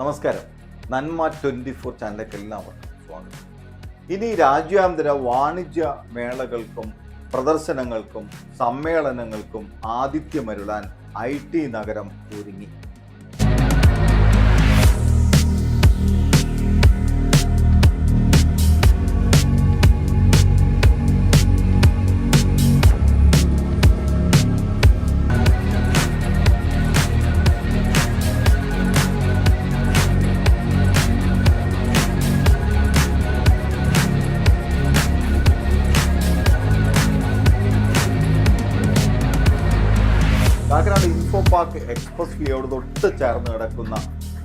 നമസ്കാരം. നന്മ twenty four ചാനലിലേക്ക് എല്ലാവർക്കും സ്വാഗതം. ഇനി രാജ്യാന്തര വാണിജ്യ മേളകൾക്കും പ്രദർശനങ്ങൾക്കും സമ്മേളനങ്ങൾക്കും ആതിഥ്യമരുളാൻ ഐ ടി നഗരം ഒരുങ്ങി. എക്സ്പ്രസ് തൊട്ട് ചേർന്ന് കിടക്കുന്ന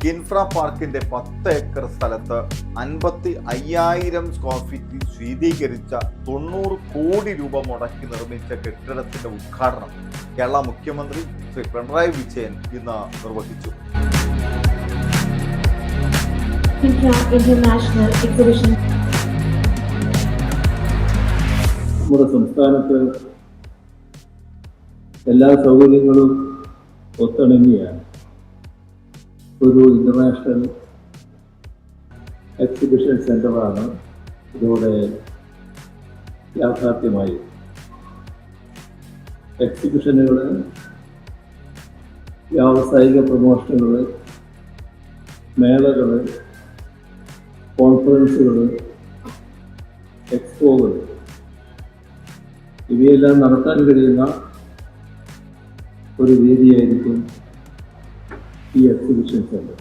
ഇൻഫ്ര പാർക്കിന്റെ പത്ത് ഏക്കർ സ്ഥലത്ത് അൻപത്തി അയ്യായിരം സ്ക്വയർ ഫീറ്റിൽ ശീതീകരിച്ച തൊണ്ണൂറ് കോടി രൂപ മുടക്കി നിർമ്മിച്ച കെട്ടിടത്തിന്റെ ഉദ്ഘാടനം കേരള മുഖ്യമന്ത്രി ശ്രീ പിണറായി വിജയൻ ഇന്ന് നിർവഹിച്ചു. നമ്മുടെ സംസ്ഥാനത്ത് എല്ലാ സൗകര്യങ്ങളും ഒത്തിണങ്ങിയാണ്. ഒരു ഇന്റർനാഷണൽ എക്സിബിഷൻ സെന്ററാണ് ഇതോടെ യാഥാർത്ഥ്യമായി. എക്സിബിഷനുകൾ വ്യാവസായിക പ്രമോഷനുകൾ മേളകൾ കോൺഫറൻസുകൾ എക്സ്പോകൾ ഇവയെല്ലാം നടത്താൻ കഴിയുന്ന ഒരു വേദിയായിരിക്കും ഈ എക്സിബിഷൻ സെന്റർ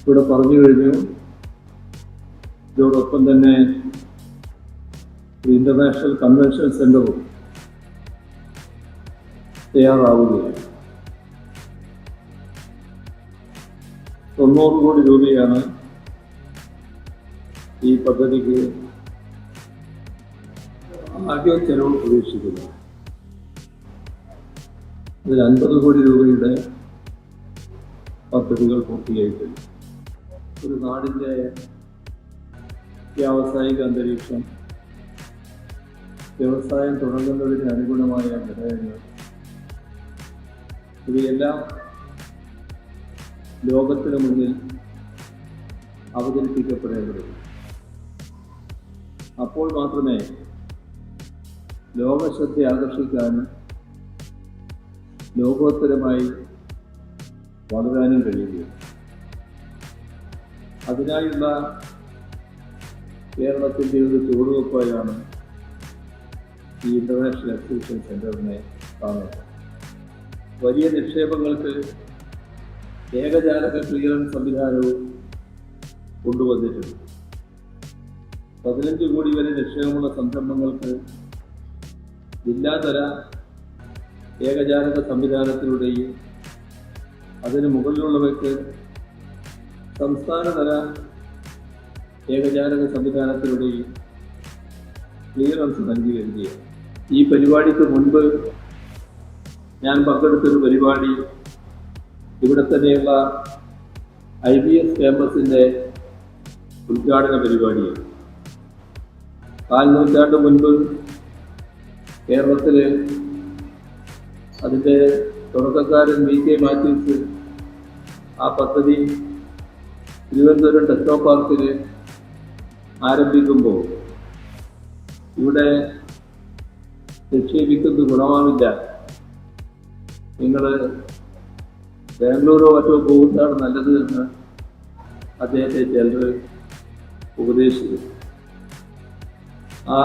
ഇവിടെ പറഞ്ഞു കഴിഞ്ഞു ഇതോടൊപ്പം തന്നെ ഇന്റർനാഷണൽ കൺവെൻഷൻ സെന്ററും തയ്യാറാവുകയാണ്. തൊണ്ണൂറ് കോടി രൂപയാണ് ഈ പദ്ധതിക്ക് ആദ്യ ചെലവ് പ്രതീക്ഷിക്കുന്നത്. അതിൽ അൻപത് കോടി രൂപയുടെ പദ്ധതികൾ പൂർത്തിയായിട്ടുണ്ട്. ഒരു നാടിന്റെ വ്യാവസായിക അന്തരീക്ഷം വ്യവസായം തുടങ്ങുന്നതിന് അനുഗുണമായ ഘടകങ്ങൾ ഇവയെല്ലാം ലോകത്തിന് മുന്നിൽ അവതരിപ്പിക്കപ്പെടേണ്ടത് അപ്പോൾ മാത്രമേ ലോകശ്രദ്ധ ആകർഷിക്കാനും ലോകോത്തരമായി വളരാനും കഴിയുകയാണ് അതിനായുള്ള കേരളത്തിന്റെ ഒരു ചുവടുവെപ്പായാണ് ഈ ഇന്റർനാഷണൽ എക്സിബിഷൻ സെന്ററിനെ കാണുന്നത്. വലിയ നിക്ഷേപങ്ങൾക്ക് ഏകജാലക ക്ലിയറൻസ് സംവിധാനവും കൊണ്ടുവന്നിട്ടുണ്ട്. പതിനഞ്ച് കോടി വരെ നിക്ഷേപമുള്ള സംരംഭങ്ങൾക്ക് ജില്ലാതല ഏകജാലക സംവിധാനത്തിലൂടെയും അതിന് മുകളിലുള്ളവയ്ക്ക് സംസ്ഥാനതല ഏകജാലക സംവിധാനത്തിലൂടെയും ക്ലിയറൻസ് നൽകി വരികയാണ് ഈ പരിപാടിക്ക് മുൻപ് ഞാൻ പങ്കെടുത്തൊരു പരിപാടി ഇവിടെ തന്നെയുള്ള ഐ ബി എസ് ക്യാമ്പസിന്റെ ഉദ്ഘാടന പരിപാടിയാണ്. കാൽ നൂറ്റാണ്ട് മുൻപ് കേരളത്തിൽ അതിന്റെ തുടക്കക്കാരൻ വി കെ മാത്യൂസ് ആ പദ്ധതി തിരുവനന്തപുരം ടെക്നോ പാർക്കിൽ ആരംഭിക്കുമ്പോൾ ഇവിടെ നിക്ഷേപിക്കുന്നത് ഗുണമാവില്ല. നിങ്ങൾ ബാംഗ്ലൂരോ മറ്റോ പോകുന്നതാണ് നല്ലത് എന്ന് അദ്ദേഹത്തെ ചിലർ ഉപദേശിച്ചു. ആ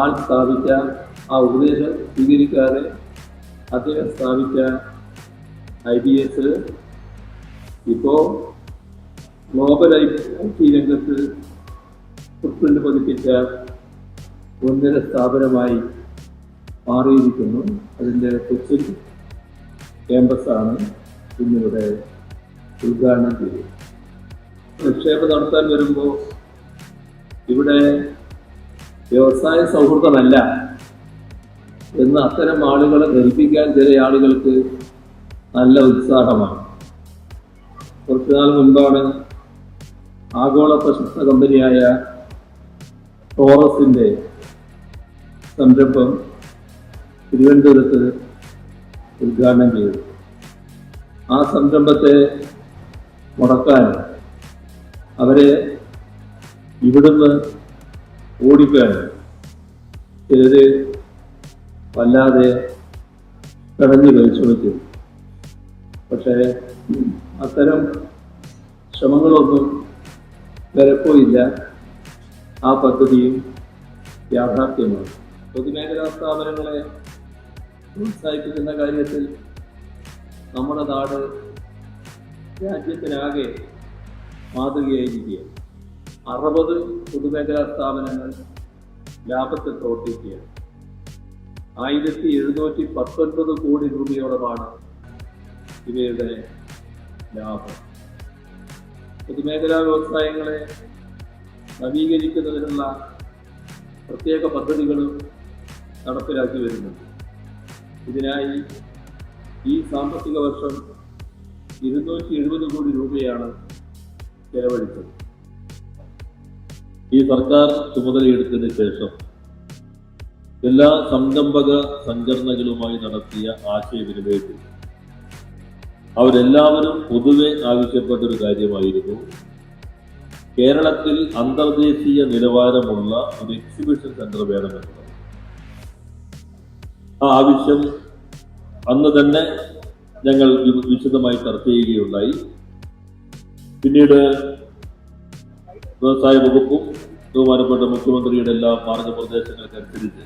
ആൾ സ്ഥാപിച്ച ആ ഉപദേശം സ്വീകരിക്കാതെ അദ്ദേഹം സ്ഥാപിച്ച ഐ ബി എസ് ഇപ്പോൾ ഗ്ലോബൽ ഐ ടി രംഗത്ത് ഫുട്പ്രിന്റ് പതിപ്പിച്ച ഉന്നത സ്ഥാപനമായി മാറിയിരിക്കുന്നു. അതിന്റെ കൊച്ചിൻ ക്യാമ്പസാണ് ഇന്നിവിടെ ഉദ്ഘാടനം ചെയ്തത്. നിക്ഷേപം നടത്താൻ വരുമ്പോൾ ഇവിടെ വ്യവസായ സൗഹൃദമല്ല. എന്ന് അത്തരം ആളുകളെ ധരിപ്പിക്കാൻ ചില ആളുകൾക്ക് നല്ല ഉത്സാഹമാണ്. കുറച്ചുനാൾ മുൻപാണ് ആഗോള പ്രശസ്ത കമ്പനിയായ ടോറസിന്റെ സംരംഭം തിരുവനന്തപുരത്ത് ഉദ്ഘാടനം ചെയ്തു. ആ സംരംഭത്തെ മുടക്കാൻ അവരെ ഇവിടുന്ന് ഓടിക്കാൻ ചിലര് വല്ലാതെ കടഞ്ഞു വയ്ക്കും പക്ഷേ അത്തരം ശ്രമങ്ങളൊന്നും വരപ്പോയില്ല. ആ പദ്ധതിയും യാഥാർത്ഥ്യമാണ്. പൊതുമേഖലാ സ്ഥാപനങ്ങളെ പ്രോത്സാഹിപ്പിക്കുന്ന കാര്യത്തിൽ നമ്മുടെ നാട് രാജ്യത്തിനാകെ മാതൃകയായിരിക്കുക. അറുപത് പൊതുമേഖലാ സ്ഥാപനങ്ങൾ ലാഭത്തിൽ പ്രവർത്തിക്കുകയാണ് ആയിരത്തി എഴുന്നൂറ്റി പത്തൊൻപത് കോടി രൂപയോളമാണ് ഇവയുടെ ലാഭം. പൊതുമേഖലാ വ്യവസായങ്ങളെ നവീകരിക്കുന്നതിനുള്ള പ്രത്യേക പദ്ധതികളും നടപ്പിലാക്കി വരുന്നുണ്ട്. ഇതിനായി ഈ സാമ്പത്തിക വർഷം ഇരുന്നൂറ്റി എഴുപത് കോടി രൂപയാണ് ചെലവഴിച്ചത്. ഈ സർക്കാർ ചുമതലയെടുത്തതിന് ശേഷം എല്ലാ സംരംഭക സംഘടനകളുമായി നടത്തിയ ആശയവിനിമയത്തിൽ അവരെല്ലാവരും പൊതുവെ ആവശ്യപ്പെട്ട ഒരു കാര്യമായിരുന്നു. കേരളത്തിൽ അന്തർദേശീയ നിലവാരമുള്ള ഒരു എക്സിബിഷൻ സെന്റർ വേണമെന്നുള്ളത് ആ ആവശ്യം അന്ന് തന്നെ ഞങ്ങൾ വിശദമായി ചർച്ച ചെയ്യുകയുണ്ടായി. പിന്നീട് വ്യവസായ വകുപ്പും ബഹുമാനപ്പെട്ട മുഖ്യമന്ത്രിയുടെ എല്ലാ മാർഗനിർദ്ദേശങ്ങൾക്കനുസരിച്ച്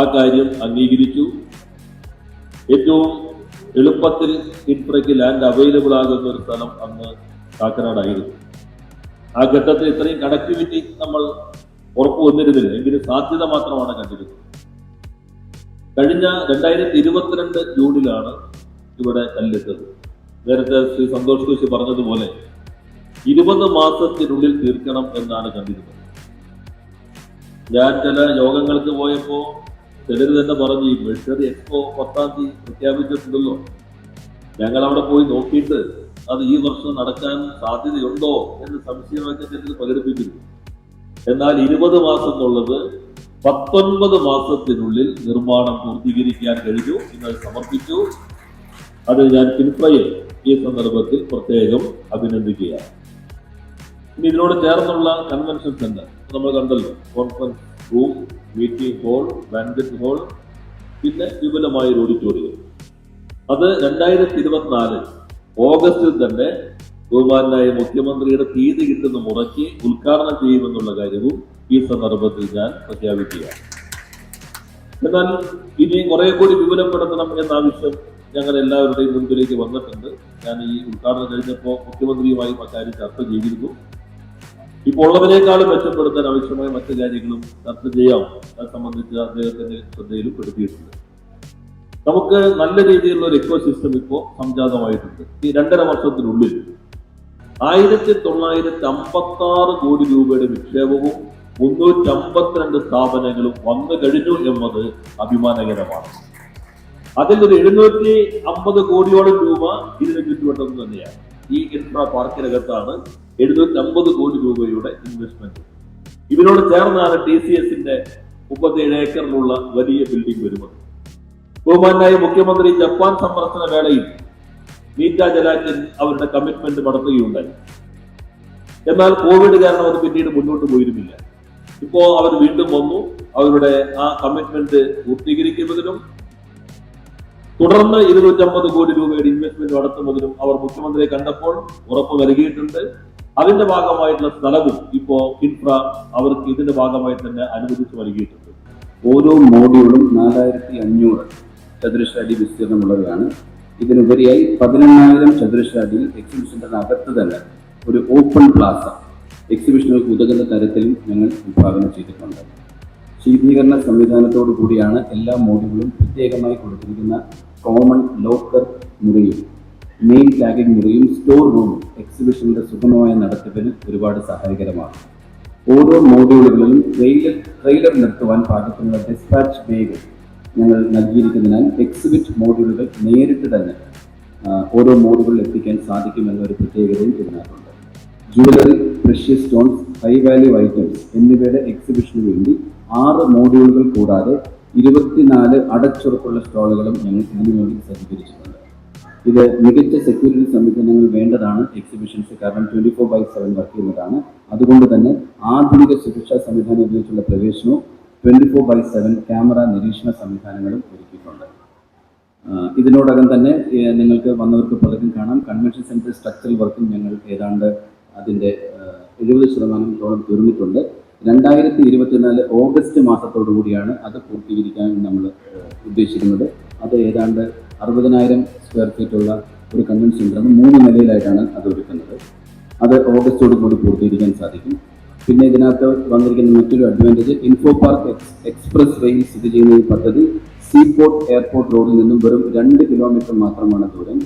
ആ കാര്യം അംഗീകരിച്ചു. ഏറ്റവും എളുപ്പത്തിൽ ഇൻഫ്രയ്ക്ക് ലാൻഡ് അവൈലബിൾ ആകുന്ന ഒരു സ്ഥലം അന്ന് കാക്കനാടായിരുന്നു. ആ ഘട്ടത്തിൽ ഇത്രയും കണക്ടിവിറ്റി നമ്മൾ ഉറപ്പു വന്നിരുന്നില്ല. എങ്കിലും സാധ്യത മാത്രമാണ് കണ്ടിരുന്നത്. കഴിഞ്ഞ രണ്ടായിരത്തി ഇരുപത്തിരണ്ട് ജൂണിലാണ് ഇവിടെ കല്ലെത്തത് നേരത്തെ ശ്രീ സന്തോഷ് കോശി പറഞ്ഞതുപോലെ ഇരുപത് മാസത്തിനുള്ളിൽ തീർക്കണം എന്നാണ് കണ്ടിരുന്നത്. ഞാൻ ചില യോഗങ്ങൾക്ക് പോയപ്പോ ചിലർ തന്നെ പറഞ്ഞു ഈ മെഷറി എക്സ്പോ പത്താം തീയതി പ്രഖ്യാപിച്ചിട്ടുണ്ടല്ലോ. ഞങ്ങൾ അവിടെ പോയി നോക്കിയിട്ട് അത് ഈ വർഷം നടക്കാൻ സാധ്യതയുണ്ടോ എന്ന് സംശയമൊക്കെ ചിലർ പ്രകടിപ്പിക്കുന്നു. എന്നാൽ ഇരുപത് മാസം എന്നുള്ളത് പത്തൊൻപത് മാസത്തിനുള്ളിൽ നിർമ്മാണം പൂർത്തീകരിക്കാൻ കഴിഞ്ഞു ഇന്നത് സമർപ്പിച്ചു. അത് ഞാൻ പിൻഫ്രയെ ഈ സന്ദർഭത്തിൽ പ്രത്യേകം അഭിനന്ദിക്കുകയാണ്. ഇനി ഇതിനോട് ചേർന്നുള്ള കൺവെൻഷൻ സെന്റർ നമ്മൾ കണ്ടല്ലോ conference room meeting hall banquet hall പിന്നെ വിപുലമായ ഒരു ഓഡിറ്റോറിയം അത് രണ്ടായിരത്തി ഇരുപത്തിനാല് ഓഗസ്റ്റിൽ തന്നെ ബഹുമാനായ മുഖ്യമന്ത്രിയുടെ തീയതി കിട്ടുന്ന മുറയ്ക്ക് ഉദ്ഘാടനം ചെയ്യുമെന്നുള്ള കാര്യവും ഈ സന്ദർഭത്തിൽ ഞാൻ പ്രഖ്യാപിക്കുകയാണ്. എന്നാൽ ഇനി കുറെ കൂടി വിപുലപ്പെടുത്തണം എന്ന ആവശ്യം ഞങ്ങൾ എല്ലാവരുടെയും മുൻപിലേക്ക് വന്നിട്ടുണ്ട്. ഞാൻ ഈ ഉദ്ഘാടനം കഴിഞ്ഞപ്പോൾ മുഖ്യമന്ത്രിയുമായും അക്കാര്യം ചർച്ച ചെയ്തിരുന്നു. ഇപ്പോൾ ഉള്ളതിനേക്കാളും മെച്ചപ്പെടുത്താൻ ആവശ്യമായ മറ്റു കാര്യങ്ങളും ചർച്ച ചെയ്യാം. അത് സംബന്ധിച്ച് അദ്ദേഹത്തിന്റെ ശ്രദ്ധയിലും പെടുത്തിയിട്ടുണ്ട് നമുക്ക് നല്ല രീതിയിലുള്ള ഒരു എക്കോ സിസ്റ്റം ഇപ്പോൾ സംജാതമായിട്ടുണ്ട്. ഈ രണ്ടര വർഷത്തിനുള്ളിൽ ആയിരത്തി തൊള്ളായിരത്തി അമ്പത്തി ആറ് കോടി രൂപയുടെ നിക്ഷേപവും മുന്നൂറ്റി അമ്പത്തിരണ്ട് സ്ഥാപനങ്ങളും വന്നു കഴിഞ്ഞു എന്നത് അഭിമാനകരമാണ്. അതിൽ ഒരു എഴുന്നൂറ്റി അമ്പത് കോടിയോളം രൂപ ഇതിന് ചുറ്റുവട്ടം തന്നെയാണ്. ഈ ഇൻഫ്രാ പാർക്കിനകത്താണ് എഴുന്നൂറ്റി അമ്പത് കോടി രൂപയുടെ ഇൻവെസ്റ്റ്മെന്റ് ഇതിനോട് ചേർന്നാണ് ടി സി എസിന്റെ മുപ്പത്തിയേഴ് ഏക്കറിലുള്ള വലിയ ബിൽഡിംഗ് വരുന്നത്. ബഹുമാനായ മുഖ്യമന്ത്രി ജപ്പാൻ സന്ദർശന വേളയിൽ നീറ്റ ജലാറ്റൻ അവരുടെ കമ്മിറ്റ്മെന്റ് നടത്തുകയുണ്ടായി എന്നാൽ കോവിഡ് കാരണം അത് പിന്നീട് മുന്നോട്ട് പോയിരുന്നില്ല. ഇപ്പോ അവർ വീണ്ടും വന്നു. അവരുടെ ആ കമ്മിറ്റ്മെന്റ് പൂർത്തീകരിക്കുന്നതിനും തുടർന്ന് ഇരുന്നൂറ്റമ്പത് കോടി രൂപയുടെ ഇൻവെസ്റ്റ്മെന്റ് നടത്തുന്നതിനും അവർ മുഖ്യമന്ത്രിയെ കണ്ടപ്പോൾ ഉറപ്പ് നൽകിയിട്ടുണ്ട്. അതിന്റെ ഭാഗമായിട്ടുള്ള സ്ഥലവും ഇപ്പോ ഇൻഫ്ര അവർക്ക് ഇതിന്റെ ഭാഗമായി തന്നെ അനുവദിച്ചു നൽകിയിട്ടുണ്ട്. ഓരോ മോഡ്യൂളും നാലായിരത്തി അഞ്ഞൂറ് ചതുരശ്ര അടി വിസ്തീർണമുള്ളവയാണ്. ഇതിനുപരിയായി പതിനെണ്ണായിരം ചതുരശ്ര അടി എക്സിബിഷന്റെ അകത്ത് തന്നെ ഒരു ഓപ്പൺ പ്ലാസ എക്സിബിഷനുകൾക്ക് ഉതകുന്ന തരത്തിലും ഞങ്ങൾ വിഭാവനം ചെയ്തിട്ടുണ്ട്. ശീതീകരണ സംവിധാനത്തോടു കൂടിയാണ് എല്ലാ മോഡ്യൂളും പ്രത്യേകമായി കൊടുത്തിരിക്കുന്ന കോമൺ ലോക്കർ മുറിയും മെയിൻ ടാഗിംഗ് മുറിയും സ്റ്റോർ റൂമും എക്സിബിഷന്റെ സുഗമമായ നടത്തിപ്പിന് ഒരുപാട് സഹായകരമാണ്. ഓരോ മോഡ്യൂളുകളിലും ട്രെയിലർ ട്രെയിലർ നിർത്തുവാൻ പാകത്തിനുള്ള ഡിസ്പാച്ച് ബേകൾ ഞങ്ങൾ നൽകിയിരിക്കുന്നതിനാൽ എക്സിബിറ്റ് മോഡ്യൂളുകൾ നേരിട്ട് തന്നെ ഓരോ മോഡുകളിൽ എത്തിക്കാൻ സാധിക്കുമെന്നൊരു പ്രത്യേകതയും ഇതിനകത്തുണ്ട്. Jewellery precious stones high value items എന്നിവയുടെ എക്സിബിഷന് വേണ്ടി ആറ് മോഡ്യൂളുകൾ കൂടാതെ ഇരുപത്തിനാല് അടച്ചുറപ്പുള്ള സ്റ്റോളുകളും ഞങ്ങൾ ഇതിനു വേണ്ടി സജ്ജീകരിച്ചിട്ടുണ്ട്. ഇത് മികച്ച സെക്യൂരിറ്റി സംവിധാനങ്ങൾ വേണ്ടതാണ് എക്സിബിഷൻസ് കാരണം twenty four by seven work ചെയ്യുന്നതാണ്. അതുകൊണ്ട് തന്നെ ആധുനിക സുരക്ഷാ സംവിധാനം ഉപയോഗിച്ചുള്ള പ്രവേശനവും twenty four by seven camera നിരീക്ഷണ സംവിധാനങ്ങളും ഒരുക്കിയിട്ടുണ്ട്. ഇതിനോടകം തന്നെ നിങ്ങൾക്ക് വന്നവർക്ക് പലരും കാണാം. കൺവെൻഷൻ സെന്റർ സ്ട്രക്ചറൽ വർക്കും ഞങ്ങൾ ഏതാണ്ട് അതിന്റെ എഴുപത് ശതമാനത്തോളം തീർന്നിട്ടുണ്ട്. രണ്ടായിരത്തി ഇരുപത്തിനാല് ഓഗസ്റ്റ് മാസത്തോടു കൂടിയാണ് അത് പൂർത്തീകരിക്കാൻ നമ്മൾ ഉദ്ദേശിക്കുന്നത്. അത് ഏതാണ്ട് അറുപതിനായിരം സ്ക്വയർ ഫീറ്റ് ഉള്ള ഒരു കൺവെൻഷൻ സെന്ററാണ് മൂന്ന് നിലയിലായിട്ടാണ് അത് ഒരുക്കുന്നത്. അത് ഓഗസ്റ്റോട് കൂടി പൂർത്തീകരിക്കാൻ സാധിക്കും. പിന്നെ ഇതിനകത്ത് വന്നിരിക്കുന്ന മറ്റൊരു advantage info park ex express വേയിൽ സ്ഥിതി ചെയ്യുന്ന ഈ പദ്ധതി സീപോർട്ട് എയർപോർട്ട് റോഡിൽ നിന്നും വെറും രണ്ട് കിലോമീറ്റർ മാത്രമാണ് ദൂരം.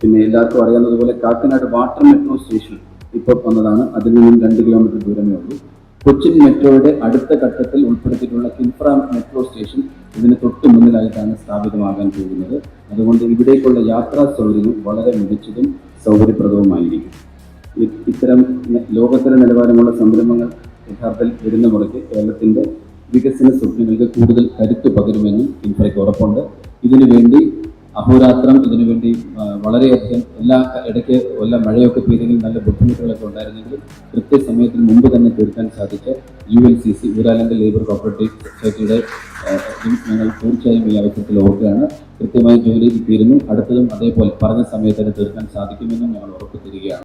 പിന്നെ എല്ലാവർക്കും അറിയാവുന്നതുപോലെ കാക്കനാട് വാട്ടർ മെട്രോ സ്റ്റേഷൻ ഇപ്പോൾ വന്നതാണ്. അതിൽ നിന്നും രണ്ട് കിലോമീറ്റർ ദൂരമേ ഉള്ളൂ. കൊച്ചിൻ മെട്രോയുടെ അടുത്ത ഘട്ടത്തിൽ ഉൾപ്പെടുത്തിയിട്ടുള്ള കിൻഫ്ര മെട്രോ സ്റ്റേഷൻ ഇതിന് തൊട്ട് മുന്നിലായിട്ടാണ് സ്ഥാപിതമാകാൻ പോകുന്നത്. അതുകൊണ്ട് ഇവിടേക്കുള്ള യാത്രാ സൗകര്യം വളരെ മികച്ചതും സൗകര്യപ്രദവുമായിരിക്കും. ഇത്തരം ലോകോത്തര നിലവാരമുള്ള സംരംഭങ്ങൾ യഥാർത്ഥത്തിൽ വരുന്ന മുറയ്ക്ക് കേരളത്തിന്റെ വികസന സ്വപ്നങ്ങൾക്ക് കൂടുതൽ കരുത്തു പകരുമെന്നും ഇൻഫ്രയ്ക്ക് ഉറപ്പുണ്ട്. ഇതിനുവേണ്ടി അഹോരാത്രം ഇതിനുവേണ്ടി വളരെയധികം എല്ലാ ഇടയ്ക്ക് വല്ല മഴയൊക്കെ പെയ്തെങ്കിൽ നല്ല ബുദ്ധിമുട്ടുകളൊക്കെ ഉണ്ടായിരുന്നെങ്കിലും കൃത്യസമയത്തിന് മുമ്പ് തന്നെ തീർക്കാൻ സാധിച്ച U L C C Uralungal labour cooperative സൊസൈറ്റിയുടെ ഞങ്ങൾ തീർച്ചയായും ഈ അവസരത്തിൽ ഓർക്കുകയാണ്. കൃത്യമായി ജോലി തീരുന്നു അടുത്തതും അതേപോലെ പറഞ്ഞ സമയത്ത് തന്നെ തീർക്കാൻ സാധിക്കുമെന്നും ഞങ്ങൾ ഉറപ്പ് തരികയാണ്